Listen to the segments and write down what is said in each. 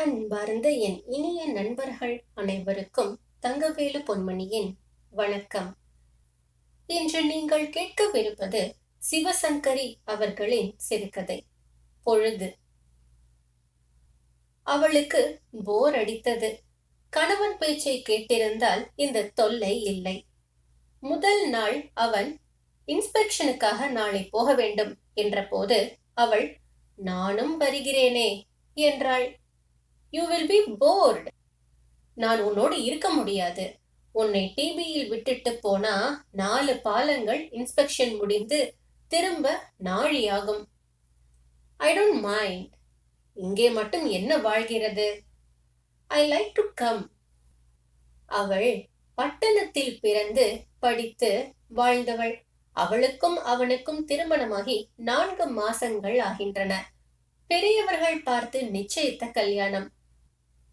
அன்பார்ந்த என் இனிய நண்பர்கள் அனைவருக்கும் தங்கவேலு பொன்மணியின் வணக்கம். இன்று நீங்கள் கேட்கவிருப்பது சிவசங்கரி அவர்களின் சிறுகதை பொழுது. அவளுக்கு போர் அடித்தது. கணவன் பேச்சை கேட்டிருந்தால் இந்த தொல்லை இல்லை. முதல் நாள் அவன் இன்ஸ்பெக்ஷனுக்காக நாளை போக வேண்டும் என்றபோது அவள் நானும் வருகிறேனே என்றாள். யூ வில் பி போர்ட் நான் உன்னோடு இருக்க முடியாது. உன்னை டிபியில் விட்டுட்டு போனா நாலு பாலங்கள் இன்ஸ்பெக்ஷன் முடிந்து திரும்ப நாழியாகும். ஐ டோன்ட் மைண்ட் இங்கே மட்டும் என்ன வாழ்கிறது? ஐ லைக் டு கம் அவள் பட்டணத்தில் பிறந்து படித்து வாழ்ந்தவள். அவளுக்கும் அவனுக்கும் திருமணமாகி நான்கு மாசங்கள் ஆகின்றன. பெரியவர்கள் பார்த்து நிச்சயித்த கல்யாணம்.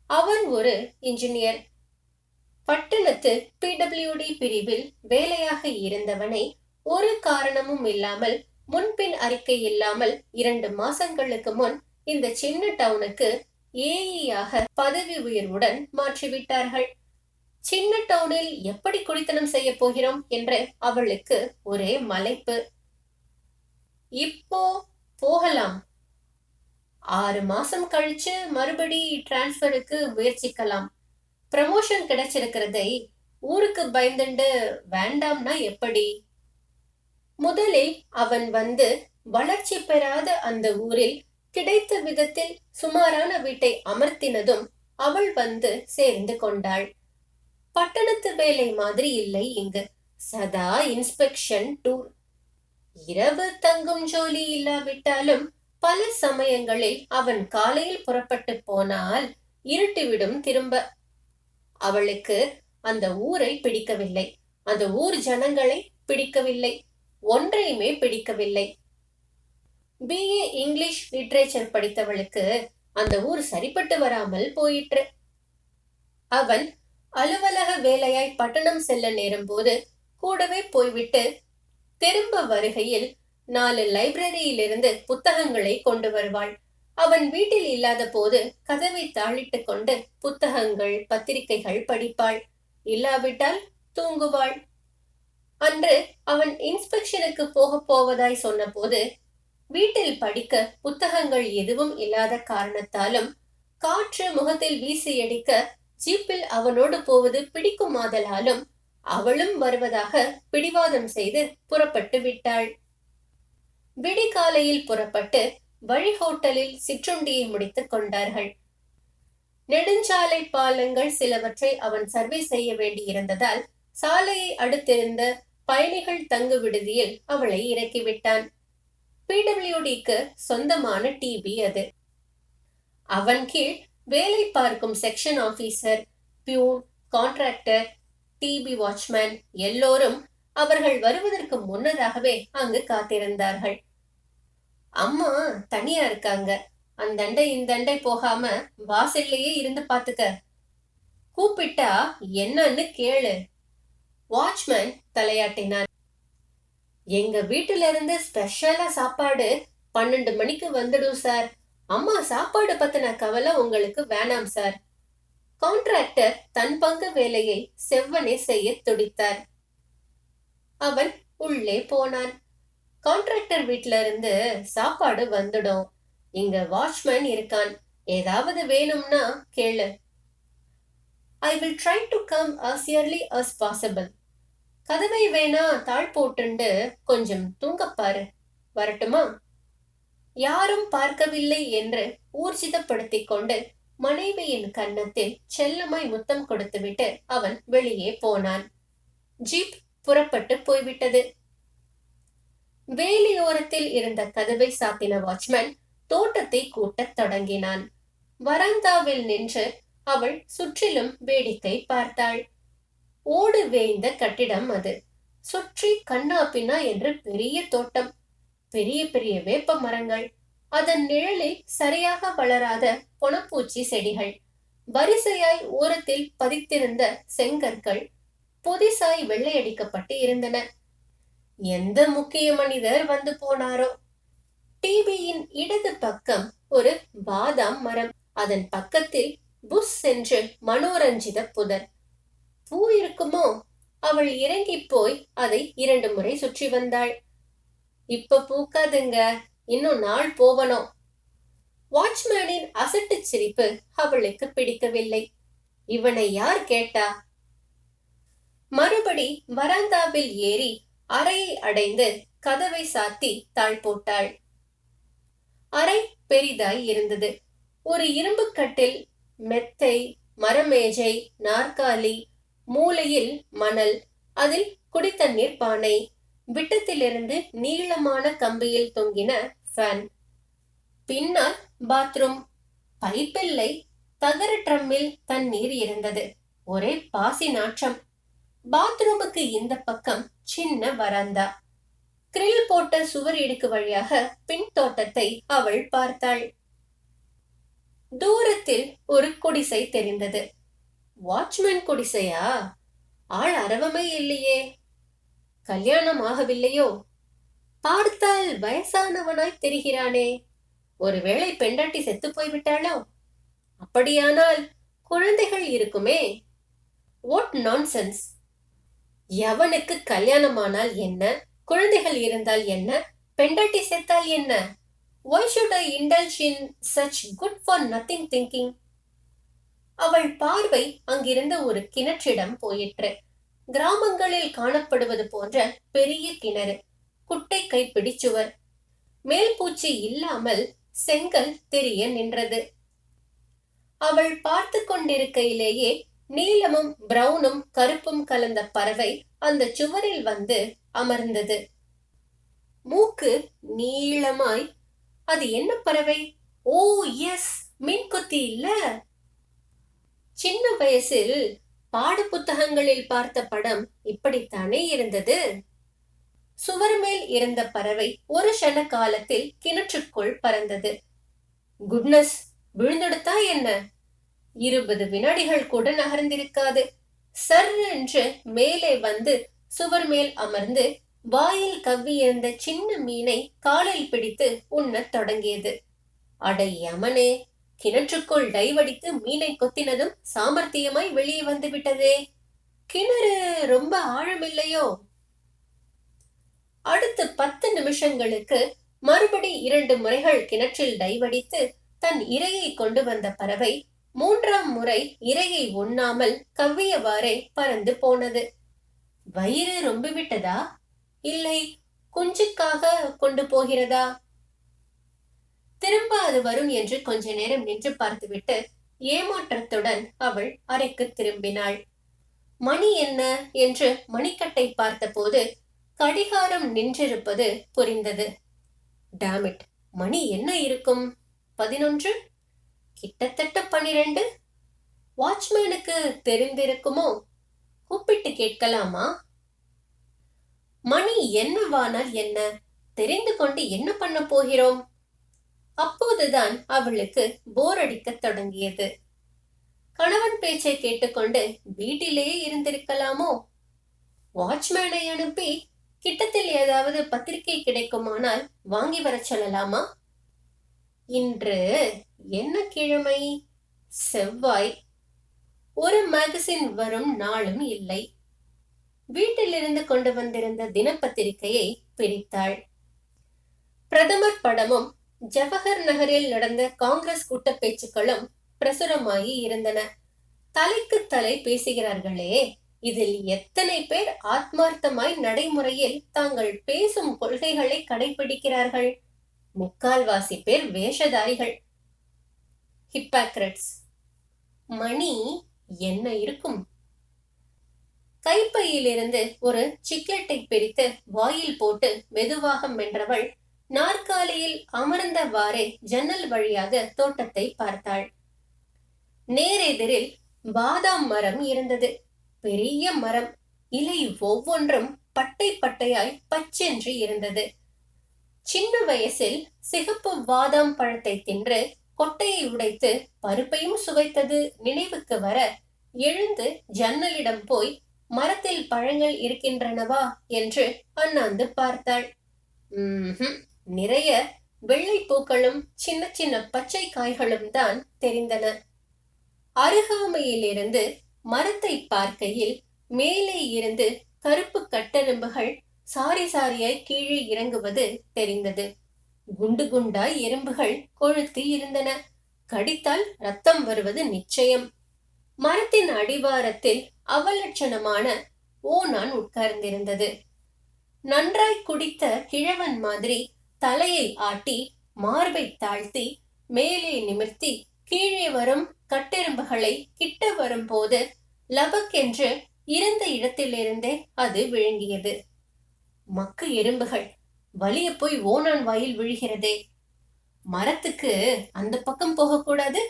அவன் ஒரு இன்ஜினியர் பட்டணத்து பிடபிள்யூடி பிரிவில் வேலையாக இருந்தவனை ஒரு காரணமும் இல்லாமல் முன்பின் அறிக்கை இல்லாமல் இரண்டு மாசங்களுக்கு முன் இந்த சின்ன டவுனுக்கு ஏஇயாக பதவி உயர்வுடன் மாற்றிவிட்டார்கள். சின்ன டவுனில் எப்படி குடித்தனம் செய்ய போகிறோம் என்று அவளுக்கு ஒரே மலைப்பு. இப்போ போகலாம். ஆறு மாசம் கழிச்சு மறுபடி டிரான்ஸ்பருக்கு முயற்சிக்கலாம். ப்ரமோஷன் கிடைச்சிருக்கிறதை ஊருக்கு பயந்துண்டு வேண்டாம்னா எப்படி? முதலில் அவன் வந்து வளர்ச்சி பெறாத அந்த ஊரில் கிடைத்த விதத்தில் சுமாரான வீட்டை அமர்த்தினதும் அவள் வந்து சேர்ந்து கொண்டாள். பட்டணத்து வேலை மாதிரி இல்லை இங்கு. சதா இன்ஸ்பெக்ஷன் டூர் இரவு தங்கும் ஜோலி இல்லாவிட்டாலும் பல சமயங்களில் அவன் காலையில் புறப்பட்டு போனால் இருட்டிவிடும் திரும்ப. அவளுக்கு அந்த ஊரை பிடிக்கவில்லை. அந்த ஊர் ஜனங்களை பிடிக்கவில்லை. ஒன்றையுமே பிடிக்கவில்லை. பிஏ இங்கிலீஷ் லிட்ரேச்சர் படித்தவளுக்கு அந்த ஊர் சரிப்பட்டு வராமல் போயிற்று. அவன் அலுவலக வேலையாய் பட்டணம் செல்ல நேரும் போது கூடவே போய்விட்டு திரும்ப வருகையில் நாலு லைப்ரரியிலிருந்து புத்தகங்களை கொண்டு வருவாள். அவன் வீட்டில் இல்லாத போது கதவை தாளிட்டு கொண்டு புத்தகங்கள் பத்திரிகைகள் படிப்பாள். இல்லாவிட்டால் தூங்குவாள். அன்று அவன் இன்ஸ்பெக்ஷனுக்கு போக போவதாய் சொன்னபோது வீட்டில் படிக்க புத்தகங்கள் எதுவும் இல்லாத காரணத்தாலும் காற்று முகத்தில் வீசி அடிக்க ஜீப்பில் அவனோடு போவது பிடிக்குமாதலாலும் அவளும் வருவதாக பிடிவாதம் செய்து புறப்பட்டு விட்டாள். விடிகாலையில் புறப்பட்டு வழி ஹோட்டலில் சிற்றுண்டியை முடித்துக் கொண்டார்கள். நெடுஞ்சாலை பாலங்கள் சிலவற்றை அவன் சர்வே செய்ய வேண்டியிருந்ததால் சாலையை அடுத்திருந்த பயணிகள் தங்கு விடுதியில் அவளை இறக்கிவிட்டான். பிடபிள்யூடிக்கு சொந்தமான டிவி அது. அவன் கீழ் வேலை பார்க்கும் செக்ஷன் ஆபீசர் பியூன் கான்ட்ராக்டர் டிபி வாட்ச்மேன் எல்லோரும் அவர்கள் வருவதற்கு முன்னதாகவே அங்கு காத்திருந்தார்கள். அம்மா தனியா இருக்காங்க. அந்தண்டை இந்தண்டை போகாம வாசல்லையே இருந்து பாத்துக்க. கூப்பிட்டா என்னன்னு கேளு. வாட்ச்மேன் தலையாட்டினார். எங்க வீட்டுல இருந்து ஸ்பெஷலா சாப்பாடு பன்னெண்டு மணிக்கு வந்துடும் சார் அம்மா சாப்பாடு பத்தின கவலை உங்களுக்கு வேணாம் சார் கான்ட்ராக்டர் தன் பங்கு வேலையை செவ்வனே செய்ய துடித்தார். அவன் உள்ளே போனான். கான்ட்ராக்டர் வீட்ல இருந்து சாப்பாடு வந்துடும். இங்க வாட்ச்மேன் இருக்கான். ஏதாவது வேணும்னா கேளு. I will try to come as early as possible கதவை வேணா தாழ் போட்டுண்டு கொஞ்சம் தூங்கப்பாரு வரட்டுமா? யாரும் பார்க்கவில்லை என்று ஊர்ஜிதப்படுத்திக் கொண்டு மனைவியின் கன்னத்தில் செல்லமாய் முத்தம் கொடுத்துவிட்டு அவன் வெளியே போனான். ஜீப் புறப்பட்டு போய்விட்டது. வேலியோரத்தில் இருந்த கதவை சாத்தின வாட்ச்மேன் தோட்டத்தை கூட்டத் தொடங்கினான். வராந்தாவில் நின்று அவள் சுற்றிலும் வேடிக்கை பார்த்தாள். ஓடு வேய்ந்த கட்டிடம் அது. சுற்றி கண்ணா பின்னா என்று பெரிய தோட்டம். பெரிய பெரிய வேப்ப மரங்கள். அதன் நிழலில் சரியாக வளராத பொனப்பூச்சி செடிகள். வரிசையாய் ஓரத்தில் பதித்திருந்த செங்கற்கள். புதிசாய் வெள்ளையடிக்கப்பட்டு இருந்தன. எந்த முக்கிய மனிதர் வந்து போனாரோ? டிவியின் இடது பக்கம் ஒரு பாதாம் மரம். அதன் பக்கத்தில் புஷ் என்று மனோரஞ்சித புதர். பூ இருக்குமோ? அவள் இறங்கி போய் அதை இரண்டு முறை சுற்றி வந்தாள். இப்ப பூக்காதுங்க இன்னும் நாள் போவனோ வாட்ச்மேனின் அசட்டு சிரிப்பு அவளுக்கு பிடிக்கவில்லை. இவனை யார் கேட்டா? மறுபடி வராந்தாவில் ஏறி அறையை அடைந்து கதவை சாத்தி தாழ் போட்டாள். அறை பெரிதாய் இருந்தது. ஒரு இரும்பு கட்டில் மெத்தை மரமேஜை நாற்காலி மூலையில் மணல் அதில் குடித்தண்ணீர் பானை விட்டத்திலிருந்து நீளமான கம்பியில் தொங்கின ஃபேன். பின்னால் பாத்ரூம். பைப்பில்லை தகர ட்ரம்மில் தண்ணீர் இருந்தது. ஒரே பாசி நாற்றம். பாத்ரூமுக்கு இந்த பக்கம் சின்ன வராந்தா. கிரில் போட்ட சுவர் இடுக்கு வழியாக பின் தோட்டத்தை அவள் பார்த்தாள். தூரத்தில் ஒரு குடிசை தெரிந்தது. வாட்ச்மேன் குடிசையா? ஆள் அரவமே இல்லையே. கல்யாணம் ஆகவில்லையோ? பார்த்தால் வயசானவனாய் தெரிகிறானே. ஒருவேளை பெண்டாட்டி செத்து போய்விட்டாளோ? அப்படியானால் குழந்தைகள் இருக்குமே. வாட் நான்சென்ஸ் எவனுக்கு கல்யாணமானால் என்ன? குழந்தைகள் இருந்தால் என்ன? பெண்டாட்டி செத்தால் என்ன? Why should I indulge in such good for nothing thinking அவள் பார்வை அங்கிருந்த ஒரு கிணற்றிடம் போயிற்று. கிராமங்களில் காணப்படுவது போன்ற பெரிய கிணறு. குட்டை கைப்பிடி சுவர் மேல் பூச்சி இல்லாமல் செங்கல் தெரிய நின்றது. அவள் பார்த்து கொண்டிருக்கையிலேயே நீலமும் பிரவுனும் கருப்பும் கலந்த பறவை அந்த சுவரில் வந்து அமர்ந்தது. மூக்கு நீளமாய் அது என்ன பறவை? ஓ எஸ் மீன்கொத்தி இல்ல. சின்ன வயசில் பாட புத்தகங்களில் பார்த்த படம் இப்படித்தானே இருந்தது. சுவர் மேல் இருந்த பறவை ஒரு க்ஷண காலத்தில் கிணற்றுக்குள் பறந்தது. குட்னஸ் விழுந்தெடுத்தா என்ன? இருபது வினாடிகள் கூட நகர்ந்திருக்காது. சர் என்று மேலே வந்து சுவர் மேல் அமர்ந்து வாயில் கவ்வியிருந்த சின்ன மீனை காலில் பிடித்து உண்ணத் தொடங்கியது. அடை யமனே கிணற்றுக்குள் டைவடித்து மீனை கொத்தினதும் சாமர்த்தியமாய் வெளியே வந்து விட்டதே கிணறு ரொம்ப ஆழமில்லையோ? அடுத்து பத்து நிமிஷங்களுக்கு மறுபடி இரண்டு முறைகள் கிணற்றில் டைவடித்து தன் இரையை கொண்டு வந்த பறவை மூன்றாம் முறை இரையை உண்ணாமல் கவ்வியவாறே பறந்து போனது. வயிறு ரொம்ப விட்டதா? இல்லை குஞ்சுக்காக கொண்டு போகிறதா? திரும்ப அது வரும் என்று கொஞ்ச நேரம் நின்று பார்த்துவிட்டு ஏமாற்றத்துடன் அவள் அறைக்கு திரும்பினாள். மணி என்ன? என்று மணிக்கட்டை பார்த்தபோது கடிகாரம் நின்றிருப்பது புரிந்தது. டாமிட் மணி என்ன இருக்கும்? பதினொன்று? கிட்டத்தட்ட பனிரெண்டு? வாட்ச்மேனுக்கு தெரிந்திருக்குமோ? கூப்பிட்டு கேட்கலாமா? மணி என்னவானால் என்ன? தெரிந்து கொண்டு என்ன பண்ண போகிறோம்? அப்போதுதான் அவளுக்கு போர் அடிக்கத் தொடங்கியது. கணவன் பேச்சை கேட்டுக்கொண்டு வீட்டிலேயே இருந்திருக்கலாமோ? வாட்ச்மேனை அனுப்பி கிட்டத்தில் ஏதாவது பத்திரிகை கிடைக்குமானால் வாங்கி வரச் சொல்லலாமா? இன்று என்ன கிழமை? செவ்வாய். ஒரு மேகசின் வரும் நாளும் இல்லை. வீட்டிலிருந்து கொண்டு வந்திருந்த தினப்பத்திரிகையை பிரித்தாள். பிரதமர் படமும் ஜவஹர் நகரில் நடந்த காங்கிரஸ் கூட்ட பேச்சுக்களும் பிரசுரமாகி இருந்தன. தலைக்கு தலை பேசுகிறார்களே இதில் எத்தனை பேர் ஆத்மார்த்தமாய் நடைமுறையில் தாங்கள் பேசும் கொள்கைகளை கடைபிடிக்கிறார்கள்? முக்கால்வாசி பேர் வேஷதாரிகள். ஹிப்பாக்ரட்ஸ் மணி என்ன இருக்கும்? கைப்பையிலிருந்து ஒரு சிக்லெட்டை பிரித்து வாயில் போட்டு மெதுவாக மென்றவள் நாற்காலியில் அமர்ந்தவாறே ஜன்னல் வழியாக தோட்டத்தை பார்த்தாள். நேரெதிரில் பாதாம் மரம் இருந்தது. பெரிய மரம். இலை ஒவ்வொன்றும் பட்டை பட்டையாய் பச்சென்று இருந்தது. சின்ன வயசில் சிகப்பு பாதாம் பழத்தை தின்று கொட்டையை உடைத்து பருப்பையும் சுவைத்தது நினைவுக்கு வர எழுந்து ஜன்னலிடம் போய் மரத்தில் பழங்கள் இருக்கின்றனவா என்று அண்ணாந்து பார்த்தாள். நிறைய வெள்ளை பூக்களும் சின்ன சின்ன பச்சை காய்களும் தான் தெரிந்தன. அருகாமையிலிருந்து மரத்தை பார்க்கையில் மேலே இருந்து கருப்பு கட்டெலும்புகள் சாரி சாரியாய் கீழே இறங்குவது தெரிந்தது. குண்டு குண்டாய் எறும்புகள் கொழுத்து இருந்தன. கடித்தால் ரத்தம் வருவது நிச்சயம். மரத்தின் அடிவாரத்தில் அவலட்சணமான ஓனான் உட்கார்ந்திருந்தது. நன்றாய் குடித்த கிழவன் மாதிரி தலையை ஆட்டி மார்பை தாழ்த்தி மேலே நிமிர்த்தி கீழே வரும் கட்டெரும்புகளை கிட்ட வரும்போது லபக் என்று இருந்த இடத்திலிருந்தே அது விழுங்கியது. மக்கு எறும்புகள். வலிய போய் ஓனான் வாயில் விழுகிறதே. மரத்துக்கு அந்த பக்கம் போகக்கூடாது.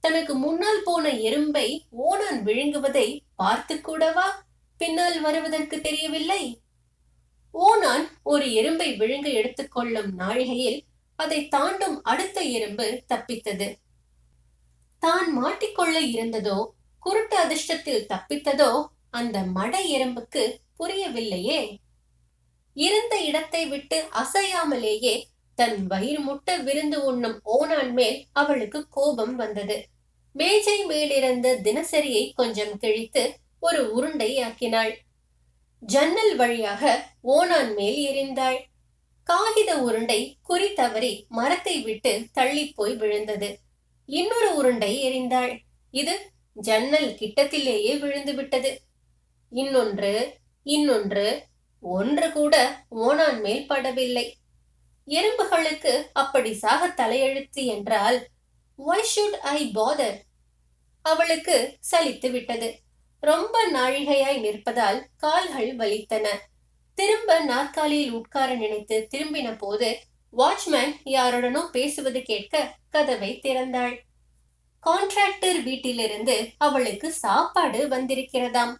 தனக்கு முன்னால் போன எறும்பை ஓனான் விழுங்குவதை பார்த்து கூடவா பின்னால் வருவதற்கு தெரியவில்லை. ஓனான் ஒரு எறும்பை விழுங்க எடுத்துக்கொள்ளும் நாழிகையில் அதை தாண்டும் அடுத்த எறும்பு தப்பித்தது. தான் மாட்டிக்கொள்ள இருந்ததோ குருட்டு அதிர்ஷ்டத்தில் தப்பித்ததோ அந்த மட எறும்புக்கு புரியவில்லையே. இருந்த இடத்தை விட்டு அசையாமலேயே தன் வயிறு முட்ட விருந்து உண்ணும் ஓனான் மேல் அவளுக்கு கோபம் வந்தது. மேஜை மேலிருந்த தினசரியை கொஞ்சம் கிழித்து ஒரு உருண்டை ஆக்கினாள். ஜன்னல் வழியாக ஓனான் மேல் எரிந்தாள். காகித உருண்டை குறி தவறி மரத்தை விட்டு தள்ளி போய் விழுந்தது. இன்னொரு உருண்டை எரிந்தாள். இது ஜன்னல் கிட்டத்திலேயே விழுந்து விட்டது இன்னொன்று இன்னொன்று ஒன்று கூட ஓனான் மேல் படவில்லை எறும்புகளுக்கு அப்படி சாக தலையெழுத்து என்றால் ஒய் ஷுட் ஐ பாதர் அவளுக்கு சலித்து விட்டது. ரொம்ப நாழிகையாய் நிற்பதால் கால்கள் வலித்தன. திரும்ப நாற்காலியில் உட்கார நினைத்து திரும்பின போது வாட்ச்மேன் யாருடனோ பேசுவது கேட்க கதவை திறந்தாள். கான்ட்ராக்டர் வீட்டிலிருந்து அவளுக்கு சாப்பாடு வந்திருக்கிறதாம்.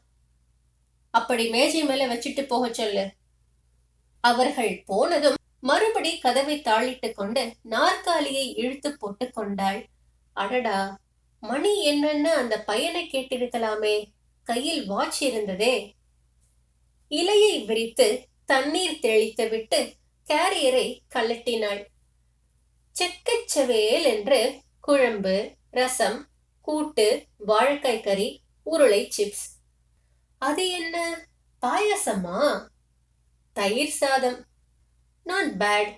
அப்படி மேஜை மேல வச்சுட்டு போக சொல்லு. அவர்கள் போனதும் மறுபடி கதவை தாளிட்டு கொண்டு நாற்காலியை இழுத்து போட்டு கொண்டாள். அடடா மணி என்னன்னு அந்த பையனை கேட்டிருக்கலாமே. கையில் வாட்ச் இருந்ததே. இலையை விரித்து தண்ணீர் தெளித்து விட்டு கேரியரை கலட்டினாள் செக்கச்சவேல் என்று குழம்பு ரசம் கூட்டு வாழைக்காய் கறி உருளை சிப்ஸ் அது என்ன? பாயாசமா? தயிர் சாதம். நான் பேட்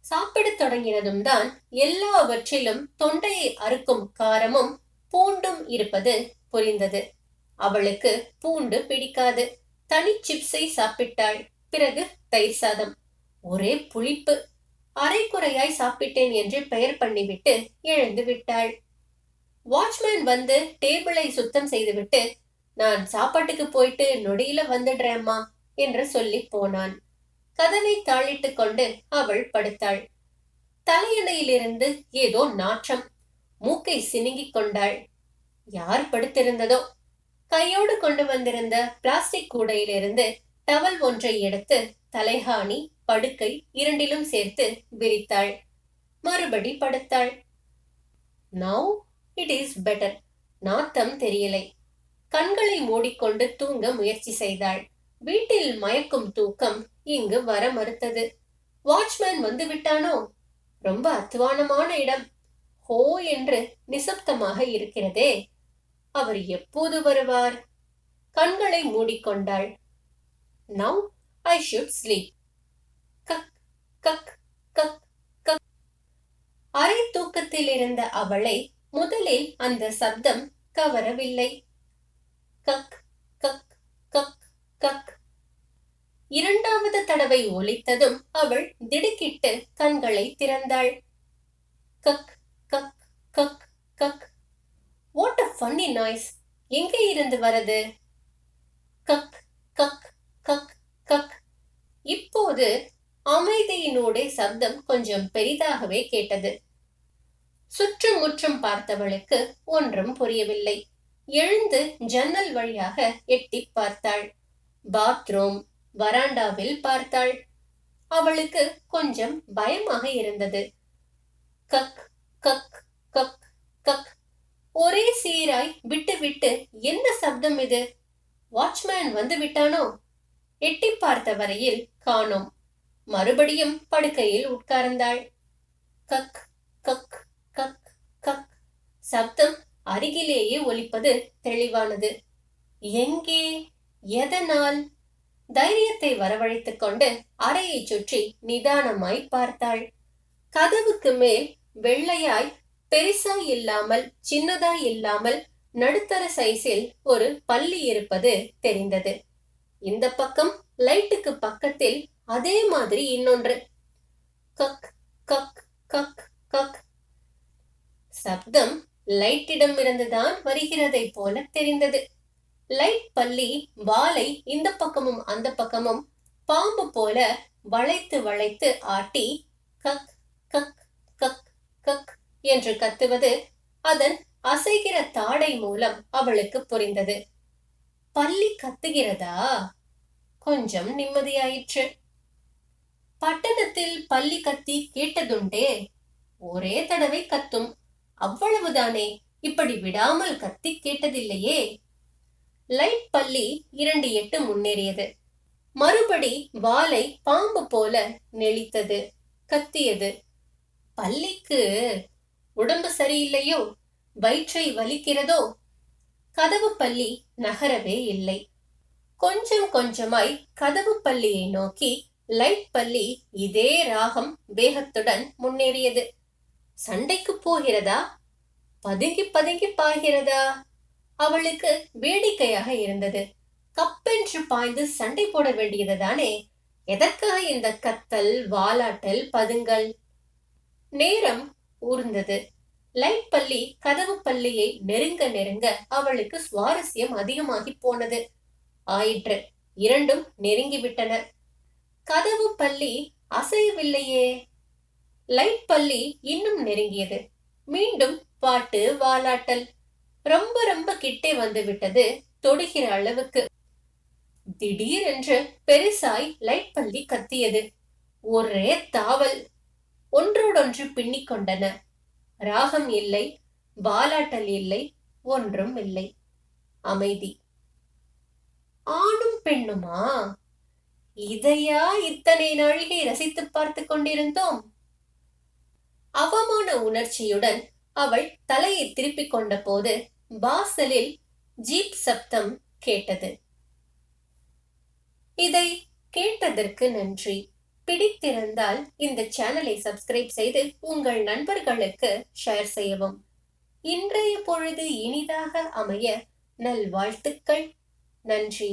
சாப்பிடத் தொடங்கினதும் தான் எல்லாவற்றிலும் தொண்டையை அறுக்கும் காரமும் பூண்டும் இருப்பது புரிந்தது. அவளுக்கு பூண்டு பிடிக்காது. தனி சிப்ஸை சாப்பிட்டாள். பிறகு தயிர் சாதம். ஒரே புளிப்பு. அரைக்குறையாய் சாப்பிட்டேன் என்று பெயர் பண்ணிவிட்டு எழுந்து விட்டாள். வாட்ச்மேன் வந்து டேபிளை சுத்தம் செய்துவிட்டு நான் சாப்பாட்டுக்கு போயிட்டு நொடியில வந்துடுறேம்மா என்று சொல்லி போனான். கதவை தாளிட்டு கொண்டு அவள் படுத்தாள். தலையணையிலிருந்து ஏதோ நாற்றம் மூக்கை சினுங்கிக் கொண்டாள். யார் படுத்திருந்ததோ? கையோடு கொண்டு வந்திருந்த பிளாஸ்டிக் கூடையிலிருந்து டவல் ஒன்றை எடுத்து தலைகாணி படுக்கை இரண்டிலும் சேர்த்து விரித்தாள். மறுபடி படுத்தாள். நவ் இட் இஸ் பெட்டர் நாத்தம் தெரியலை. கண்களை மூடிக்கொண்டு தூங்க முயற்சி செய்தாள். வீட்டில் மயக்கும் தூக்கம் இங்கு வர மறுத்தது. வாட்ச்மேன் வந்து விட்டானோ? ரொம்ப அத்துவானமான இடம். ஹோ என்று நிசப்தமாக இருக்கிறதே. அவர் எப்போது வருவார்? கண்களை மூடிக்கொண்டாள். நவ் ஐ ஷுட் ஸ்லீப் கக் கக் கக் கக். அரை தூக்கத்தில் இருந்த அவளை முதலில் அந்த சப்தம் கவரவில்லை. கக் கக் கக் கக். இரண்டாவது தடவை ஒலித்ததும் அவள் திடுக்கிட்டு கண்களை திறந்தாள். கக் கக் கக் கக். வாட் அ ஃபன்னி நாய்ஸ் எங்கே இருந்து வரது? கக் கக் கக் கக். இப்போது அமைதியினூடே சப்தம் கொஞ்சம் பெரிதாகவே கேட்டது. சுற்றும் முற்றும் பார்த்தவளுக்கு ஒன்றும் புரியவில்லை. எழுந்து ஜன்னல் வழியாக எட்டி பார்த்தாள். பாத்ரூம் வராண்டாவில் பார்த்தாள். அவளுக்கு கொஞ்சம் பயமாக இருந்தது. கக் கக் கக் கக். ஒரே சீராய் விட்டு விட்டு என்ன சப்தம் இது? வாட்ச்மேன் வந்து விட்டானோ? எட்டி பார்த்த வரையில் காணோம். மறுபடியும் படுக்கையில் உட்கார்ந்தாள். கக் கக் கக் கக். சப்தம் அருகிலேயே ஒலிப்பது தெளிவானது. எங்கே? எதனால்? தைரியத்தை வரவழைத்துக் கொண்டு அறையை சுற்றி நிதானமாய் பார்த்தாள். கதவுக்கு மேல் வெள்ளையாய் பெரிசா இல்லாமல் சின்னதாய் இல்லாமல் நடுத்தர சைஸில் ஒரு பள்ளி இருப்பது தெரிந்தது. இந்த பக்கம் லைட்டுக்கு பக்கத்தில் அதே மாதிரி இன்னொன்று. கக் கக் கக் கக். சப்தம் லைட்டிடம் இருந்துதான் வருகிறதை போல தெரிந்தது. லைட் பள்ளி வாலை இந்த பக்கமும் அந்த பக்கமும் பாம்பு போல வளைத்து வளைத்து ஆட்டி கக் கக் கக் கக் என்று கத்துவது அதன் அசைகிற தாடை மூலம் அவளுக்கு புரிந்தது. பள்ளி கத்துகிறதா? கொஞ்சம் நிம்மதியாயிற்று. பட்டணத்தில் பள்ளி கத்தி கேட்டதுண்டே ஒரே தடவை கத்தும். அவ்வளவுதானே? இப்படி விடாமல் கத்தி கேட்டதில்லையே. லைட் பள்ளி இரண்டு எட்டு முன்னேறியது. மறுபடி வாலை பாம்பு போல நெளித்தது கத்தியது. பள்ளிக்கு உடம்பு சரியில்லையோ? வயிற்றை வலிக்கிறதோ? கதவு பள்ளி நகரவே இல்லை. கொஞ்சம் கொஞ்சமாய் கதவு பள்ளியை நோக்கி லைட் பள்ளி இதே ராகம் வேகத்துடன் முன்னேறியது. சண்டைக்கு போகிறதா? பதுங்கி பதுங்கி பாய்கிறதா? அவளுக்கு வேடிக்கையாக இருந்தது. கப்பென்று பாய்ந்து சண்டை போட வேண்டியது தானே? எதற்காக இந்த கத்தல் வாலாட்டல் பதுங்கல்? நேரம் ஊர்ந்தது. லைட் பள்ளி கதவு பள்ளியை நெருங்க நெருங்க அவளுக்கு சுவாரஸ்யம் அதிகமாகி போனது. ஆயிற்று. இரண்டும் நெருங்கிவிட்டன. கதவு பள்ளி அசையவில்லையே. லைட் பள்ளி இன்னும் நெருங்கியது. மீண்டும் பாட்டு வாலாட்டல் ரொம்ப ரொம்ப கிட்டே வந்து விட்டது தொடுகிற அளவுக்கு. திடீரென்று பெருசாய் லைட் பள்ளி கத்தியது. ஒரே தாவல் ஒன்றோடொன்று பின்னிக் கொண்டன. ராகம் இல்லை பாலாட்டல் இல்லை ஒன்றும் இல்லை. அமைதி. ஆணும் பெண்ணுமா? இதையா இத்தனை நாழிகை ரசித்து பார்த்து கொண்டிருந்தோம்? அவமான உணர்ச்சியுடன் அவள் தலையை திருப்பிக் கொண்ட போது வாசலில் ஜீப் சப்தம் கேட்டது. இதை கேட்டதற்கு நன்றி. பிடித்திருந்தால் இந்த சேனலை சப்ஸ்கிரைப் செய்து உங்கள் நண்பர்களுக்கு ஷேர் செய்யவும். இன்றைய பொழுது இனிதாக அமைய நல்வாழ்த்துக்கள். நன்றி.